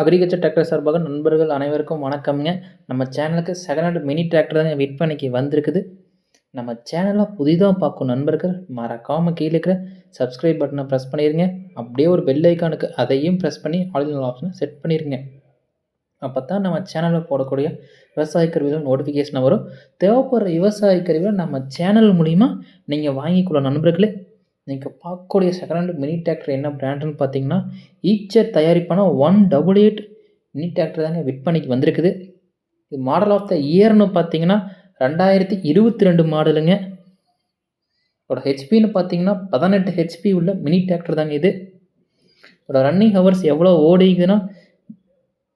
Agriculture tractor சார்பாக நண்பர்கள் அனைவருக்கும் வணக்கம்ங்க. நம்ம சேனலுக்கு செகண்ட் ஹேண்ட் மினி டிராக்டர் தாங்க விற்பனைக்கு வந்திருக்குது. நம்ம சேனலை புதிதாக பார்க்கும் நண்பர்கள் மறக்காமல் கீழே இருக்கிற சப்ஸ்கிரைப் பட்டனை ப்ரெஸ் பண்ணிடுங்க அப்படியே ஒரு பெல் ஐக்கானுக்கு அதையும் ப்ரெஸ் பண்ணி ஆல் ஆப்ஷனை செட் பண்ணிடுங்க அப்போ தான் நம்ம சேனலில் போடக்கூடிய விவசாய கருவிகள் நோட்டிஃபிகேஷன் வரும். தேவைப்படுற விவசாய கருவிகளை நம்ம சேனல் மூலிமா நீங்கள் வாங்கிக்கொள்ள நண்பர்களே நீங்கள் பார்க்கக்கூடிய செகண்ட் ஹேண்ட் மினி டிராக்டர் என்ன பிராண்டுன்னு பார்த்தீங்கன்னா Eicher தயாரிப்பான one double eight mini tractor தாங்க விற்பனைக்கு வந்திருக்குது. இது மாடல் ஆஃப் த இயர்னு பார்த்தீங்கன்னா ரெண்டாயிரத்தி இருபத்தி ரெண்டு மாடலுங்க இதோட ஹெச்பின்னு பார்த்தீங்கன்னா பதினெட்டு ஹெச்பி உள்ள மினி டிராக்டர் தாங்க இது. இதோட ரன்னிங் ஹவர்ஸ் எவ்வளோ ஓடிக்குதுன்னா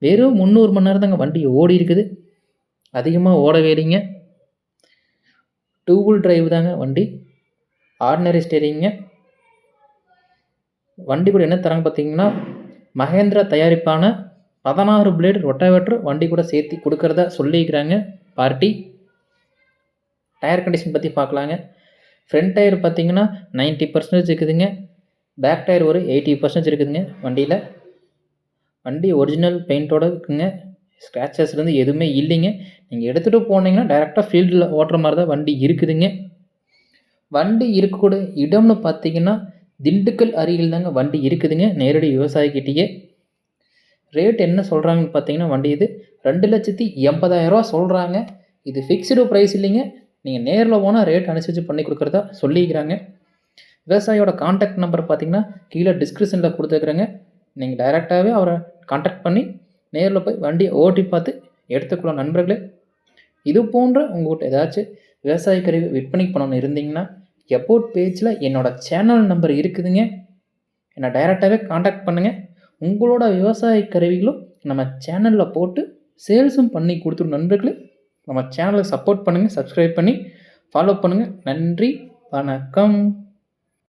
வெறும் முந்நூறு மணி நேரம் தாங்க வண்டி ஓடி இருக்குது அதிகமாக ஓடவே இல்லைங்க. டூ வீல் டிரைவ் தாங்க வண்டி. ஆர்டினரி ஸ்டேரிங்க வண்டி கூட என்ன தராங்க பார்த்தீங்கன்னா மகேந்திரா தயாரிப்பான பதினாறு பிளேடு ரொட்டாவேட்டர் வண்டி கூட சேர்த்து கொடுக்குறதா சொல்லியிருக்கிறாங்க பார்ட்டி. டயர் கண்டிஷன் பற்றி பார்க்கலாங்க ஃப்ரண்ட் டயர் பார்த்தீங்கன்னா நைன்ட்டி பர்சன்டேஜ் இருக்குதுங்க. பேக் டயர் ஒரு எயிட்டி பர்சன்டேஜ் இருக்குதுங்க வண்டியில். வண்டி ஒரிஜினல் பெயிண்ட்டோடு இருக்குங்க. ஸ்க்ராச்சஸ்லேருந்து எதுவுமே இல்லைங்க. நீங்கள் எடுத்துகிட்டு போனீங்கன்னா டைரெக்டாக ஃபீல்டில் ஓட்டுற மாதிரி தான் வண்டி இருக்குதுங்க. வண்டி இருக்கக்கூடிய இடம்னு பார்த்தீங்கன்னா திண்டுக்கல் அருகில் தாங்க வண்டி இருக்குதுங்க. நேரடி விவசாயிக்கிட்டேயே ரேட் என்ன சொல்கிறாங்கன்னு பார்த்தீங்கன்னா வண்டி இது ரெண்டு லட்சத்தி எண்பதாயிரரூவா சொல்கிறாங்க இது ஃபிக்ஸ்டு ப்ரைஸ் இல்லைங்க. நீங்கள் நேரில் போனால் ரேட் அனுசரித்து பண்ணி கொடுக்குறதா சொல்லிக்கிறாங்க. விவசாயியோட காண்டாக்ட் நம்பர் பார்த்தீங்கன்னா கீழே டிஸ்கிரிப்ஷனில் கொடுத்துருக்குறேங்க. நீங்கள் டைரெக்டாகவே அவரை காண்டாக்ட் பண்ணி நேரில் போய் வண்டியை ஓட்டி பார்த்து எடுத்துக்கலாம் நண்பர்களே இது போன்ற உங்கள்கிட்ட ஏதாச்சும் விவசாய கருவி விற்பனைக்கு பண்ணணும் இருந்தீங்கன்னா எபோட் பேஜில் என்னோடய சேனல் நம்பர் இருக்குதுங்க. என்னை டைரெக்டாகவே காண்டாக்ட் பண்ணுங்கள் உங்களோட விவசாய கருவிகளும் நம்ம சேனலில் போட்டு சேல்ஸும் பண்ணி கொடுத்துரும் நண்பர்களே. நம்ம சேனலை சப்போர்ட் பண்ணுங்கள் சப்ஸ்கிரைப் பண்ணி ஃபாலோ பண்ணுங்கள் நன்றி வணக்கம்.